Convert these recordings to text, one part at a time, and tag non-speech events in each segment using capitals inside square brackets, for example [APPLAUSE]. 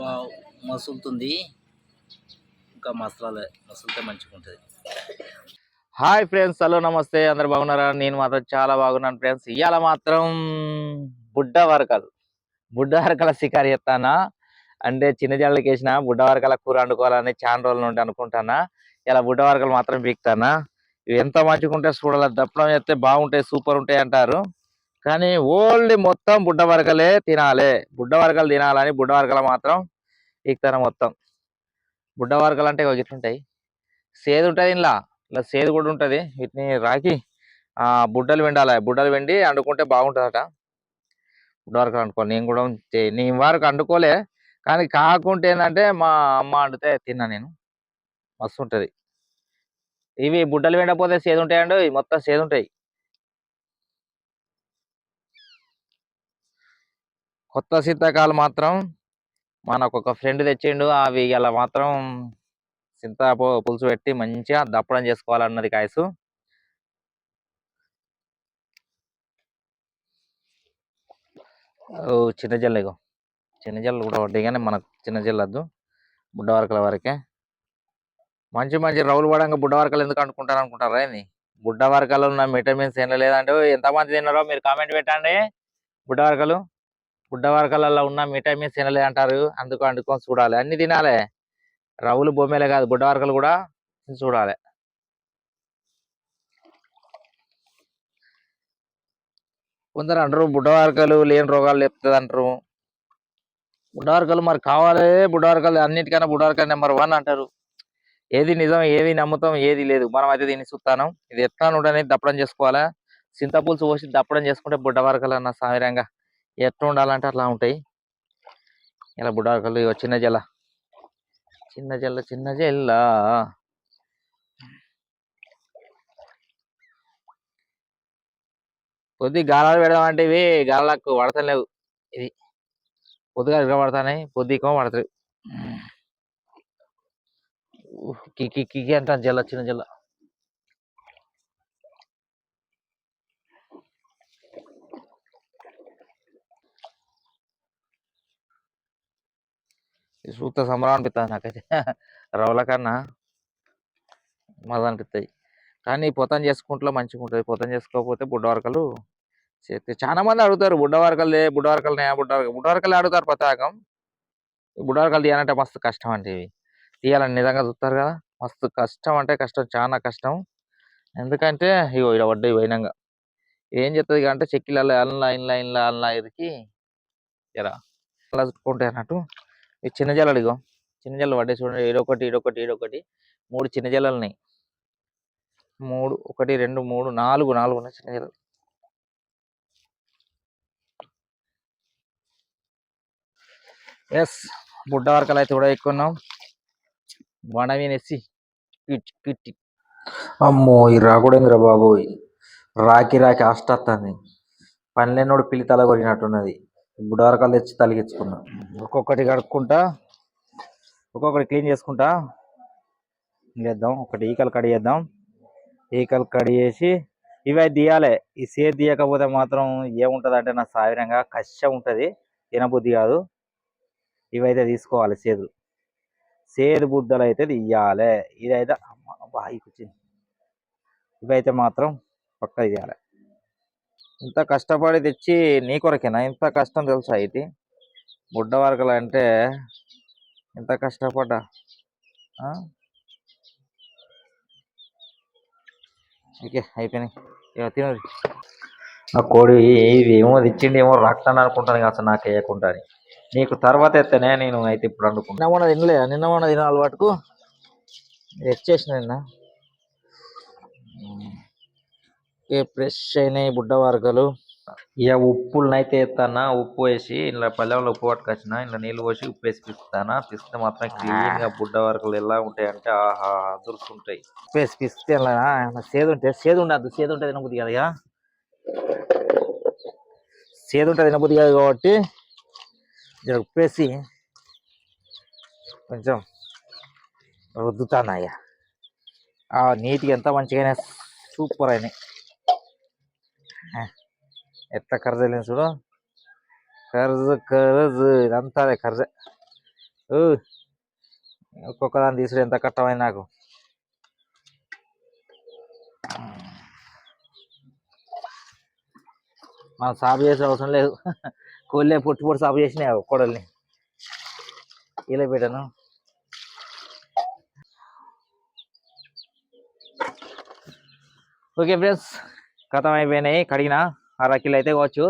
Wow, మసులుతుంది. ఇంకా మసలాలే మసులితే మంచిగా ఉంటుంది హాయ్ ఫ్రెండ్స్ హలో నమస్తే. అందరు బాగున్నారా? నేను మాత్రం చాలా బాగున్నాను ఫ్రెండ్స్. ఇవాళ మాత్రం బుడ్డ వరకలు బుడ్డ వరకల శికారి చేస్తానా? అంటే చిన్న జల్లకి వేసిన బుడ్డ వరకల కూర వండుకోవాలని చాలా రోజుల నుండి అనుకుంటానా? ఇలా బుడ్డ వరకలు మాత్రం బీక్తానా ఇవి ఎంత మంచిగా ఉంటే చూడాలి. దప్పడం చేస్తే బాగుంటాయి సూపర్ ఉంటాయి అంటారు. కానీ ఓన్లీ మొత్తం బుడ్డ వరకలే తినాలి. బుడ్డ వరకలు తినాలని బుడ్డ వరకలు మాత్రం ఎక్కుతారు మొత్తం. బుడ్డ వరకలు అంటే ఇట్లుంటాయి సేదు ఉంటుంది ఇంట్లో ఇలా సేదు కూడా ఉంటుంది. వీటిని రాకి బుడ్డలు వెండాలి బుడ్డలు వెండి వండుకుంటే బాగుంటుందట. బుడ్డ వరకు వండుకోవాలి నేను కూడా నేను వరకు వండుకోలే కానీ కాకుంటే ఏంటంటే మా అమ్మ వండితే తిన్నా నేను. మస్తు ఉంటుంది. ఇవి బుడ్డలు వెండపోతే సేదు ఉంటాయండి మొత్తం సేదు ఉంటాయి. కొత్త సీతాకాలు మాత్రం మనకు ఒక ఫ్రెండ్ తెచ్చిండు. అవి ఇలా మాత్రం చింత పులుసు పెట్టి మంచిగా దప్పడం చేసుకోవాలన్నది కాయసు ఓ చిన్న జల్లు ఇగో. చిన్న జల్లు కూడా పడ్డాయి కానీ మనకు చిన్న జల్లద్దు బుడ్డ వరకల వరకే. మంచి మంచి రౌలు పడంగా బుడ్డ వరకలు ఎందుకు అనుకుంటారు అనుకుంటారా ఏంది? బుడ్డ వరకలు ఉన్న విటమిన్స్ ఏం లేదంటే ఎంతమంది తిన్నారో మీరు కామెంట్ పెట్టండి. బుడ్డ వరకలు బుడ్డ వరకలలో ఉన్న విటమిన్స్ తినలే అంటారు. అందుకు అందుకొని చూడాలి. అన్ని తినాలి. రవులు భూమిలే కాదు బుడ్డ వరకలు కూడా చూడాలి. కొందరు అంటారు బుడ్డ వరకలు లేని రోగాలు లేపుతుంది అంటారు. బుడ్డ వరకలు మరి కావాలి బుడ్డ వరకలు అన్నిటికన్నా బుడ్డవర్గలు నెంబర్ వన్ అంటారు. ఏది నిజం ఏది నమ్ముతాం ఏది లేదు. మనం అయితే దీన్ని చూస్తాను. ఇది ఎట్లా ఉండని దప్పడం చేసుకోవాలా? చింతపులుసు పోసి దప్పడం చేసుకుంటే బుడ్డ వరకలు అన్న సామిరంగా. ఎట్లా ఉండాలంటే అట్లా ఉంటాయి. ఇలా బుడ్డ వరకలు చిన్న జల్ల. చిన్న జల్ల చిన్న జల్ల. కొద్ది గాలాలు పెడదామంటే ఇవి గాలకు పడతలేవు ఇది పొద్దుగా ఇరగ పడతాయి పొద్దుకో పడతాయి ఉహ్, కికి కికి అంటాను జల్ల చిన్న జల్ల. సూత చూస్తే సంబరం అనిపిస్తుంది నాకైతే. [LAUGHS] రవ్వల కన్నా మజా అనిపిస్తాయి కానీ పొతం చేసుకుంటే మంచిగా ఉంటుంది పొతం చేసుకోకపోతే బుడ్డ వరకలు చేస్తే చాలా మంది అడుగుతారు బుడ్డ వరకలు బుడ్డ వరకలు బుడ్డ అడుగుతారు పతాకం. బుడ్డవరకలు తీయాలంటే మస్తు కష్టం అంటే ఇవి. తీయాలని నిజంగా చూస్తారు కదా మస్తు కష్టం అంటే కష్టం చాలా కష్టం. ఎందుకంటే ఇగో ఇలా వడ్డీ పోయినాక ఏం చెప్తుంది అంటే చెక్కిలలో అల్లా ఇన్లా ఇన్లా అల్లా ఇరికి ఇలా అలా చుట్టుకుంటాయి అన్నట్టు ఈ చిన్న జల్లలు ఇగో. చిన్న జల్లలు పడ్డాయి చూడండి. ఏడొకటి ఏడొకటి ఏడొకటి మూడు చిన్న జల్లలు ఉన్నాయి మూడు ఒకటి రెండు మూడు నాలుగు నాలుగు ఉన్నాయి చిన్న జల్లలు. ఎస్ బుడ్డ వరకలు అయితే కూడా ఎక్కున్నాం వనవినేసి కిట్ కిట్ అమ్మో ఈ రాకూడేంద్ర బాబోయ్? రాకి రాకి ఆస్టత్తాంది పనిలేనోడు పిల్లి తల కొరిగినట్టున్నది. బుడారకాలు తెచ్చి తలిగించుకున్నా ఒక్కొక్కటి కడుక్కుంటా ఒక్కొక్కటి క్లీన్ చేసుకుంటా చేద్దాం ఒకటి ఈకలు కడిగేద్దాం ఈకలు కడిగేసి ఇవి అయితే తీయాలి. ఈ సేద్ తీయకపోతే మాత్రం ఏముంటుంది అంటే నా సాయిరంగా కష్టం ఉంటుంది తినబుద్ధి కాదు. ఇవైతే తీసుకోవాలి సేదు. సేదు బుడ్డలు అయితే తీయాలి. ఇదైతే బాగా బాయి కూర్చుంది ఇవైతే మాత్రం పక్క తీయాలి. ఇంత కష్టపడి తెచ్చి నీ కొరకేనా? ఇంత కష్టం తెలుసా ఇది? బుడ్డ వరకలు అంటే ఎంత కష్టపడ్డా? ఓకే అయిపోయినాయి. తినదు ఆ కోడి ఏమో తెచ్చిండి ఏమో రాక్తాను అనుకుంటాను అసలు నాకు వేయకుండా అని. నీకు తర్వాత ఎత్తనే నేను అయితే ఇప్పుడు అనుకుంటా నిన్న మొన్న తినలే నిన్న మొన్న తిన అలవాటుకు? తెచ్చేసిన నిన్న. ఏ ఫ్రెష్ అయినాయి బుడ్డ వరకలు? ఇక ఉప్పులనైతే ఎత్తానా ఉప్పు వేసి ఇలా పల్లెంలో ఉప్పు పట్టుకొచ్చిన ఇలా నీళ్ళు పోసి ఉప్పు వేసి పిస్తానా? పిస్తే మాత్రం క్లీన్గా బుడ్డ వరకలు ఎలా ఉంటాయంటే ఆహా దొరుకుతుంటాయి ఉప్పు వేసి పిస్తే సేదు ఉంటే సేదు ఉండదు సేదు ఉంటే తినబుద్ధి కదా ఇక సేదు ఉంటుంది తినబుద్ధి కాదు కాబట్టి జర ఉప్పేసి కొంచెం రుద్దుతానయ్య ఆ నీట్గా ఎంత మంచిగానే సూపర్ అయినాయి. ఎంత ఎట్లా వెళ్ళింది చూడు కర్జ కర్జ ఇదంతా అదే కర్జ ఒక్కొక్క దాన్ని తీసుడు ఎంత కట్టమైంది నాకు మనం సాపు చేసే అవసరం లేదు కోళ్ళే పొట్టు పొట్టు సాపు చేసినాయి కొడల్ని ఇలా పెట్టాను ఓకే ఫ్రెండ్స్ ఖతం అయిపోయినాయి కడిగిన అర కిలో అయితే కావచ్చు.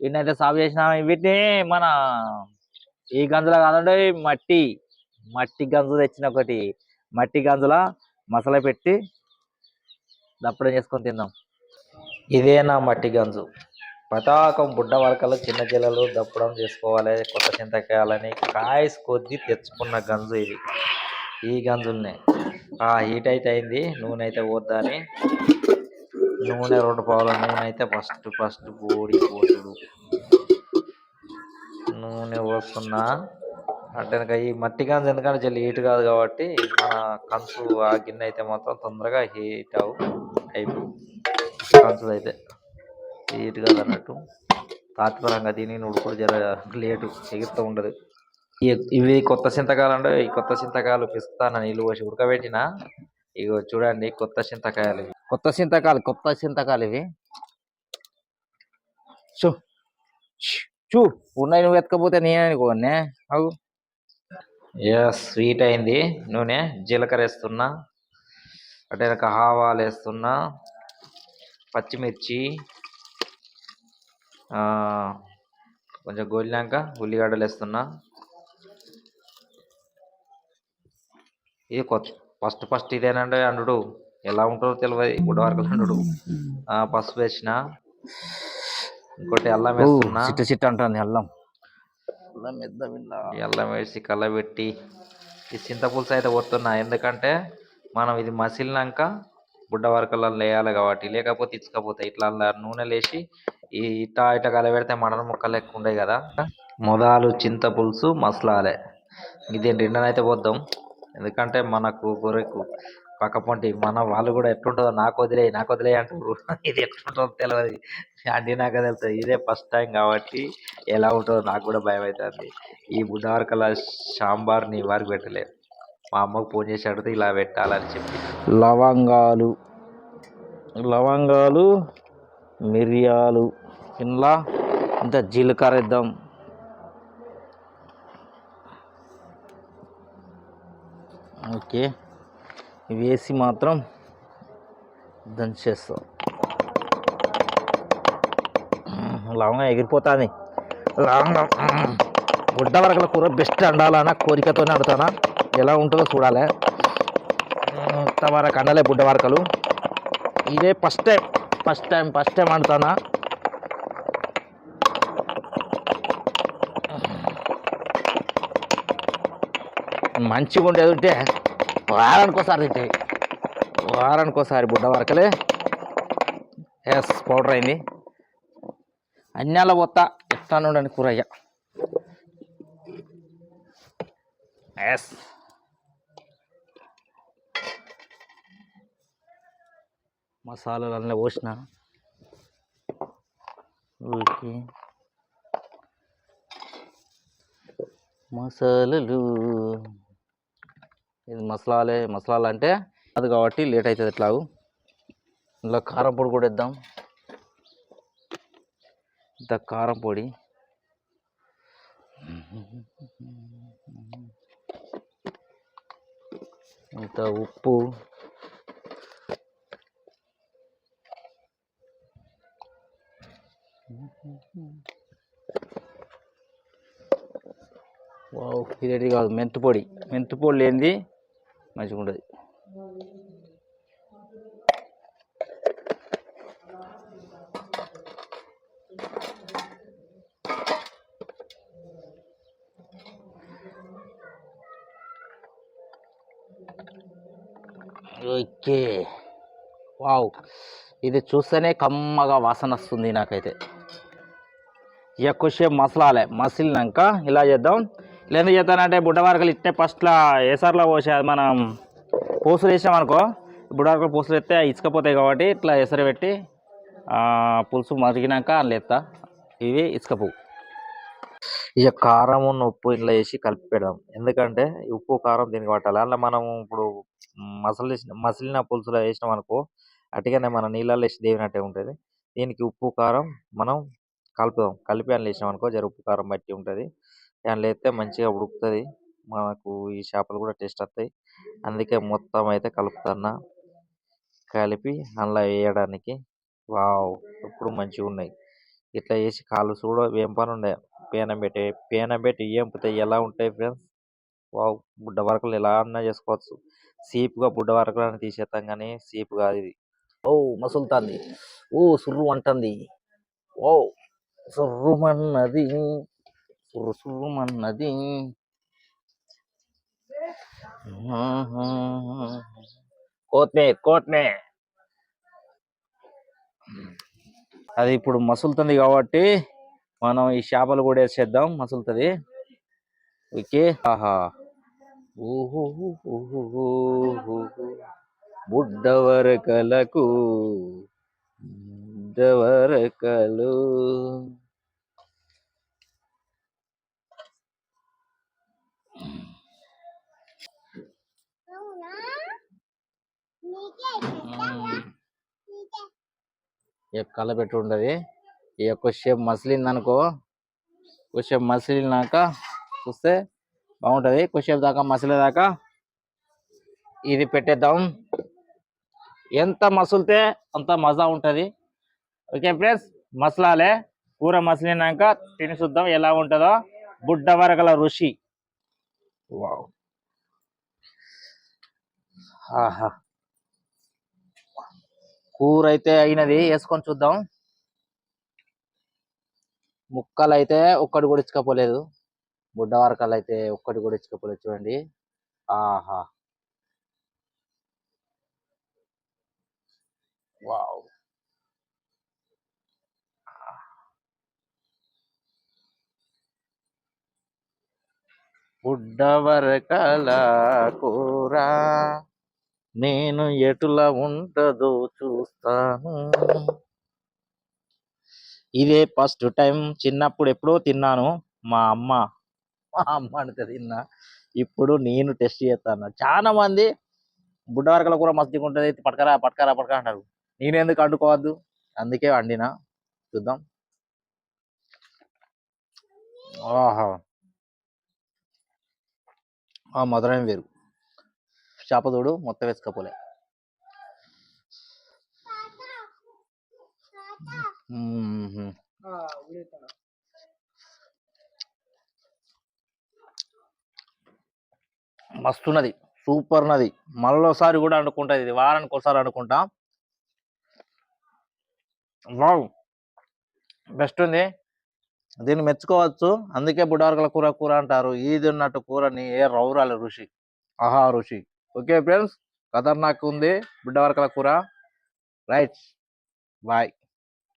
వీటిని అయితే సాగు చేసిన వీటిని మన ఈ గంజులో కాదండి మట్టి మట్టి గంజు తెచ్చిన ఒకటి మట్టి గంజుల మసాలా పెట్టి దప్పడం చేసుకొని తిందాం. ఇదే నా మట్టి గంజు. పతాకం బుడ్డ వరకలు చిన్న జిల్లలు దప్పడం చేసుకోవాలి. కొత్త చింతకాయాలని కాయస్ కొద్ది తెచ్చుకున్న గంజు ఇది. ఈ గంజుల్నే. ఆ హీట్ అయితే అయింది. నూనె అయితే పోద్దని. నూనె రెండు పావుల నూనె అయితే ఫస్ట్ ఫస్ట్ బోడి పోసుడు. నూనె పోస్తున్నా అంటే ఈ మట్టి గంజు ఎందుకంటే జల్లి హీట్ కాదు కాబట్టి మన కంచు ఆ గిన్నె అయితే మాత్రం తొందరగా హీట్ అవు అయిపో కంచు అయితే హీట్ కాదు అన్నట్టు. తాత్పరంగా దీని ఉడుకుడు జర లేటు ఎగురుతూ ఉండదు. ఇవి కొత్త చింతకాయలు అంటే ఈ కొత్త చింతకాయలు పిస్తాన నీళ్ళు పోసి ఉడకబెట్టిన ఇగో చూడండి కొత్త చింతకాయలు. కొత్త చింతకాలు కొత్త చింతకాలు ఇవి. చూ చూ ఉన్నాయి నువ్వు ఎత్తకపోతే నేనే అనుకోనే అవు స్వీట్ అయింది? నూనె జీలకర్ర వేస్తున్నా అంటే వెనక ఆవాలు వేస్తున్నా పచ్చిమిర్చి కొంచెం గోలినాక ఉల్లిగడ్డలు వేస్తున్నా. ఇది కొత్త ఫస్ట్ ఫస్ట్ ఇదేనండి అండు ఎలా ఉంటుందో తెలియదు గుడ్డ వరకు అండు పసుపు వేసిన ఇంకోటి అల్లం వేస్తున్నా. చిట్ట చిట్ట అంటుంది అల్లం. ఈ అల్లం వేసి కలబెట్టి ఈ చింతపులుసు అయితే పోతున్నా ఎందుకంటే మనం ఇది మసిలినాక బుడ్డ వరకల్లో వేయాలి కాబట్టి. లేకపోతే ఇచ్చకపోతాయి. ఇట్లా నూనె లేసి ఈ ఇట్లా ఇట్లా కలబెడితే మటన్ ముక్కలు ఎక్కువ ఉండవు కదా. మొదలు చింతపులుసు మసలాలే. ఇది రెండనైతే పోద్దాం. ఎందుకంటే మనకు గొర్రెకు పక్కపొంటి మన వాళ్ళు కూడా ఎట్లుంటుందో నాకు వదిలే నాకు వదిలే అంటారు ఇది ఎట్లుంటుందో తెలియదు అంటే నాకు తెలుస్తుంది ఇదే ఫస్ట్ టైం కాబట్టి ఎలా ఉంటుందో నాకు కూడా భయం అవుతుంది ఈ బుధవారకల సాంబార్ని వారికి పెట్టలేదు మా అమ్మకు ఫోన్ చేసి అడిగితే ఇలా పెట్టాలని చెప్పి. లవంగాలు. లవంగాలు మిరియాలు ఇలా ఇంత జీలకర్ర ఇద్దాం. ఓకే. వేసి మాత్రం దంచేస్తాం లవంగం ఎగిరిపోతుంది. లవంగం గుడ్డ వరకల కూర బెస్ట్ అండాలన్న కోరికతోనే అడుగుతానా ఎలా ఉంటుందో చూడాలి. వరకు అండలే గుడ్డ వరకలు. ఇదే first time first time first time అండుతానా మంచిగా ఉండేది ఉంటే వారానికోసారి తింటాయి వారానికి ఒకసారి బుడ్డ వరకలే. ఎస్ పౌడర్ అయింది. అన్యాల పోతా ఎట్లా ఉండండి కూర ఎస్. మసాలాలు అన్నీ పోసిన. ఓకే మసాలాలు. ఇది మసాలాలే మసాలాలు అంటే అది కాబట్టి లేట్ అవుతుంది ఎట్లాగు ఇందులో కారం పొడి కూడా ఇద్దాం ఇంత కారం పొడి. ఇంత ఉప్పు. వావ్ రెడీ కాదు. మెంతు పొడి. మెంతు పొడి లేనిది మంచిగా ఉండదు ఓకే. వావ్. ఇది చూస్తేనే కమ్మగా వాసన వస్తుంది నాకైతే. ఎక్కువసేపు మసలాలే. మసిలినాక ఇలా చేద్దాం. ఇలా ఎందుకు చేద్దానంటే బుడ్డవారకలు ఇట్టే ఫస్ట్లో ఏసార్లో పోసే మనం పూసలు వేసాం అనుకో బుడ్డవారకలు పూసలు ఎత్తే ఇసుకపోతాయి కాబట్టి ఇట్లా ఎసరు పెట్టి పులుసు మరిగినాక అందులో ఎత్తా ఇవి ఇసుక పువ్వు ఇక కారం ఉన్న ఉప్పు ఇంట్లో వేసి కలిపి పెడదాం ఎందుకంటే ఉప్పు కారం దీనికి పట్టాలి. అలా మనం ఇప్పుడు మసలు మసిలిన పులుసులో వేసినాం అనుకో అటుగానే మన నీళ్ళల్లో వేసి దేవినట్టే ఉంటుంది. దీనికి ఉప్పు కారం మనం కలుపుదాం కలిపి అందులో వేసినాం అనుకో జర ఉప్పు కారం బట్టి ఉంటుంది. దాంట్లో వేస్తే మంచిగా ఉడుకుతుంది. మనకు ఈ చేపలు కూడా టేస్ట్ వస్తాయి. అందుకే మొత్తం అయితే కలుపుతున్నా. కలిపి అందులో వేయడానికి. వావ్! ఇప్పుడు మంచిగా ఉన్నాయి. ఇట్లా వేసి కాలు చూడ ఏం పని ఉండే పేనం పెట్టి పేనం పెట్టి ఏంపుతాయి ఎలా ఉంటాయి ఫ్రెండ్స్? వావ్! బుడ్డ వరకలు ఎలా అన్నా చేసుకోవచ్చు. సీపుగా బుడ్డ వరకలు తీసేస్తాం కానీ సీపు కాదు ఇది. ఓ! మసులుతుంది. ఓ! సుర్రు అంటుంది. ఓ సుర్రుమన్నది సుర్రు కోట్నే కోట్నే. అది ఇప్పుడు మసులుతుంది కాబట్టి మనం ఈ చేపలు కూడా వేసేద్దాం మసులుతుంది. ఓకే. ఆహా. ఊహు. బుడ్డవరకలకు బుడ్డవరకలు. కళ్ళ పెట్టి ఉండదు ఈ యొక్క మసిలింది అనుకో కొద్దిసేపు మసిలినాక చూస్తే బాగుంటుంది. కొద్దిసేపు దాకా మసిలేదాకా ఇది పెట్టేద్దాం. ఎంత మసులితే అంత మజా ఉంటుంది. ఓకే ఫ్రెండ్స్ మసలాలే. కూర మసిలినాక తిని చూద్దాం ఎలా ఉంటుందో. బుడ్డ వరకల రుషి వావ్. ఆహా. కూర అయితే అయినది వేసుకొని చూద్దాం. ముక్కలు అయితే ఒక్కటి కూడా ఇచ్చకపోలేదు. బుడ్డ వరకలు అయితే ఒక్కటి కూడా ఇచ్చకపోలేదు చూడండి. ఆహా! వావ్! బుడ్డ వరకల కూర నేను ఎటులా ఉంటదో చూస్తాను. ఇదే ఫస్ట్ టైం చిన్నప్పుడు ఎప్పుడో తిన్నాను. మా అమ్మ మా అమ్మ అంటే తిన్నా. ఇప్పుడు నేను టెస్ట్ చేస్తాను. చాలా మంది బుడ్డ కూర మస్తు ఉంటుంది పట్కరా పట్కరా పట్కరా అంటారు. నేను ఎందుకు అండుకోవద్దు? అందుకే వండినా. చూద్దాం. ఆహా. ఆ మధురం వేరు. చేప తోడు మొత్తం వేసుకపోలే. మస్తున్నది. సూపర్ ఉన్నది మళ్ళీసారి కూడా అనుకుంటా ఇది. వారానికి ఒకసారి అనుకుంటా. వావ్. బెస్ట్ ఉంది. దీన్ని మెచ్చుకోవచ్చు. అందుకే బుడ్డార్కల కూర కూర అంటారు. ఈది ఉన్నట్టు కూరని ఏ రౌరాలి రుచి ఆహా రుచి ఓకే ఫ్రెండ్స్ ఖతర్నాక్ ఉంది. బిడ్డ వరకల కూర. Right bye.